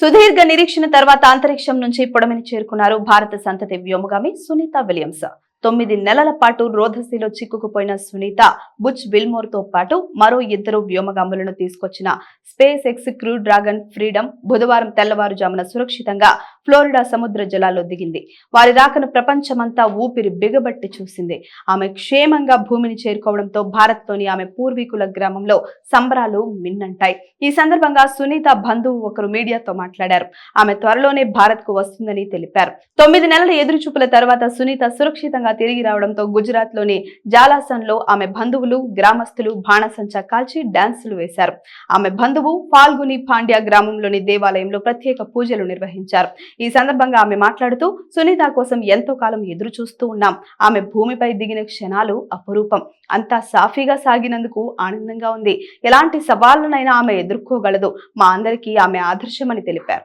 సుదీర్ఘ నిరీక్షణ తర్వాత అంతరిక్షం నుంచి పొడమిని చేరుకున్నారు భారత సంతతి వ్యోమగామి సునీత విలియమ్స్. తొమ్మిది నెలల పాటు రోధసిలో చిక్కుకుపోయిన సునీత బుచ్ విల్మోర్తో పాటు మరో ఇద్దరు వ్యోమగాములను తీసుకొచ్చిన SpaceX crew Dragon Freedom బుధవారం తెల్లవారుజామున సురక్షితంగా ఫ్లోరిడా సముద్ర జలాల్లో దిగింది. వారి రాకను ప్రపంచమంతా ఊపిరి బిగబట్టి చూసింది. ఆమె క్షేమంగా భూమిని చేరుకోవడంతో భారత్లోని ఆమె పూర్వీకుల గ్రామంలో సంబరాలు మిన్నంటాయి. ఈ సందర్భంగా సునీత బంధువు ఒకరు మీడియాతో మాట్లాడారు. ఆమె త్వరలోనే భారత్కు వస్తుందని తెలిపారు. తొమ్మిది నెలల ఎదురుచూపుల తర్వాత సునీత సురక్షితంగా తిరిగి రావడంతో గుజరాత్లోని జాలాసన్లో ఆమె బంధువులు గ్రామస్తులు బాణసంచా కాల్చి డాన్సులు వేశారు. ఆమె బంధువు ఫాల్గుని పాండ్యా గ్రామంలోని దేవాలయంలో ప్రత్యేక పూజలు నిర్వహించారు. ఈ సందర్భంగా ఆమె మాట్లాడుతూ సునీత కోసం ఎంతో కాలం ఎదురు చూస్తూ ఉన్నాం. ఆమె భూమిపై దిగిన క్షణాలు అపురూపం. అంతా సాఫీగా సాగినందుకు ఆనందంగా ఉంది. ఎలాంటి సవాళ్ళనైనా ఆమె ఎదుర్కోగలదు. మా అందరికీ ఆమె ఆదర్శమని తెలిపారు.